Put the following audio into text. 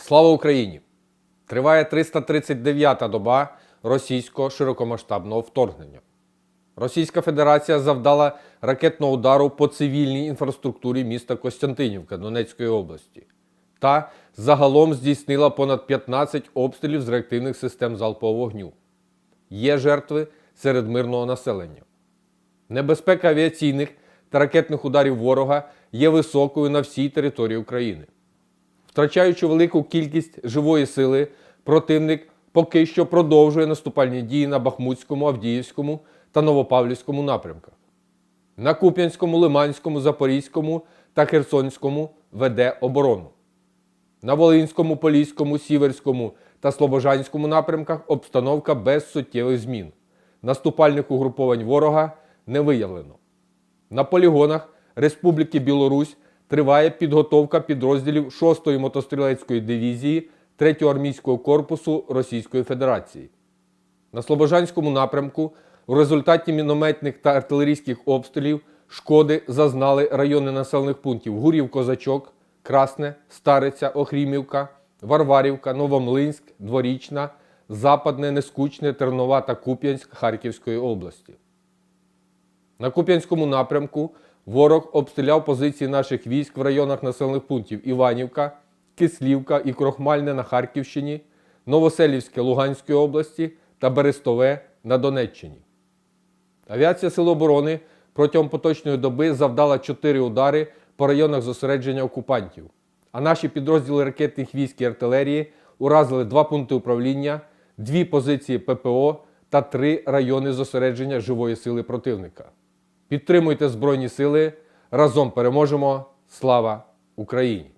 Слава Україні! Триває 339-та доба російського широкомасштабного вторгнення. Російська Федерація завдала ракетного удару по цивільній інфраструктурі міста Костянтинівка Донецької області та загалом здійснила понад 15 обстрілів з реактивних систем залпового вогню. Є жертви серед мирного населення. Небезпека авіаційних та ракетних ударів ворога є високою на всій території України. Втрачаючи велику кількість живої сили, противник поки що продовжує наступальні дії на Бахмутському, Авдіївському та Новопавлівському напрямках. На Куп'янському, Лиманському, Запорізькому та Херсонському веде оборону. На Волинському, Поліському, Сіверському та Слобожанському напрямках обстановка без суттєвих змін. Наступальних угруповань ворога не виявлено. На полігонах Республіки Білорусь триває підготовка підрозділів 6-ї мотострілецької дивізії 3-го армійського корпусу Російської Федерації. На Слобожанському напрямку у результаті мінометних та артилерійських обстрілів шкоди зазнали райони населених пунктів Гурів Козачок, Красне, Стариця, Охрімівка, Варварівка, Новомлинськ, Дворічна, Западне, Нескучне, Тернова та Куп'янськ Харківської області. На Куп'янському напрямку ворог обстріляв позиції наших військ в районах населених пунктів Іванівка, Кислівка і Крохмальне на Харківщині, Новоселівське Луганської області та Берестове на Донеччині. Авіація Сил оборони протягом поточної доби завдала 4 удари по районах зосередження окупантів. А наші підрозділи ракетних військ і артилерії уразили два пункти управління, дві позиції ППО та три райони зосередження живої сили противника. Підтримуйте Збройні Сили. Разом переможемо. Слава Україні!